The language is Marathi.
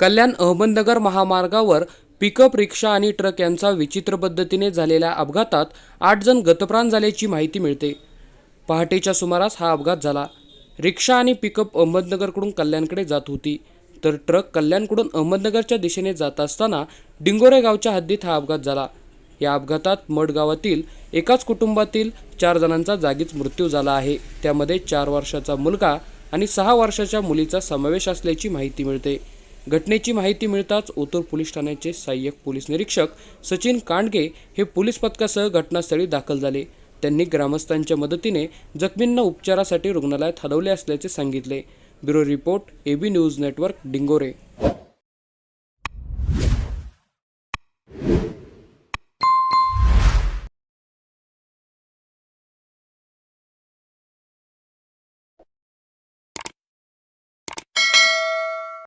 कल्याण अहमदनगर महामार्गावर पिकअप रिक्षा आणि ट्रक यांचा विचित्र पद्धतीने झालेल्या अपघातात आठ जण गतप्राण झाल्याची माहिती मिळते. पहाटेच्या सुमारास हा अपघात झाला. रिक्षा आणि पिकअप अहमदनगरकडून कल्याणकडे जात होती. तर ट्रक कल्याणकडून अहमदनगरच्या दिशेने जात असताना डिंगोरे गावच्या हद्दीत हा अपघात झाला. या अपघातात मड गावातील एकाच कुटुंबातील चार जणांचा जागीच मृत्यू झाला आहे. त्यामध्ये चार वर्षाचा मुलगा आणि सहा वर्षाच्या मुलीचा समावेश असल्याची माहिती मिळते. घटनेची माहिती मिळताच ओतूर पोलीस ठाण्याचे सहाय्यक पोलीस निरीक्षक सचिन कांडगे हे पोलीस पथकासह घटनास्थळी दाखल झाले. त्यांनी ग्रामस्थांच्या मदतीने जखमींना उपचारासाठी रुग्णालयात हलवले असल्याचे सांगितले. Bureau report AB news network Dingore.